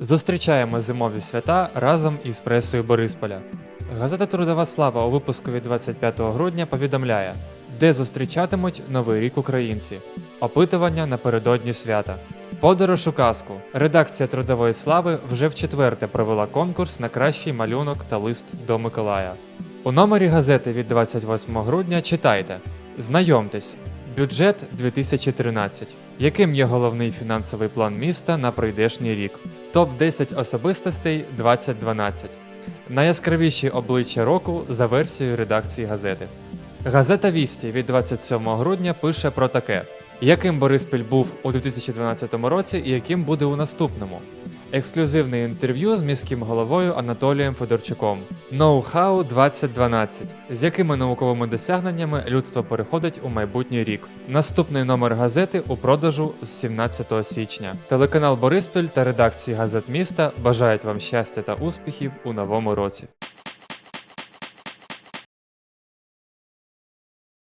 Зустрічаємо зимові свята разом із пресою Борисполя. Газета Трудова слава у випуску від 25 грудня повідомляє, де зустрічатимуть Новий рік українці. Опитування напередодні свята. Подорож у казку. Редакція Трудової слави вже вчетверте провела конкурс на кращий малюнок та лист до Миколая. У номері газети від 28 грудня читайте: Знайомтесь, бюджет 2013. Яким є головний фінансовий план міста на прийдешній рік? Топ 10 особистостей 2012. Найяскравіші обличчя року за версією редакції газети. Газета Вісті від 27 грудня пише про таке: яким Бориспіль був у 2012 році і яким буде у наступному. Ексклюзивне інтерв'ю з міським головою Анатолієм Федорчуком. Ноу-хау 2012. З якими науковими досягненнями людство переходить у майбутній рік. Наступний номер газети у продажу з 17 січня. Телеканал Бориспіль та редакції газет міста бажають вам щастя та успіхів у новому році.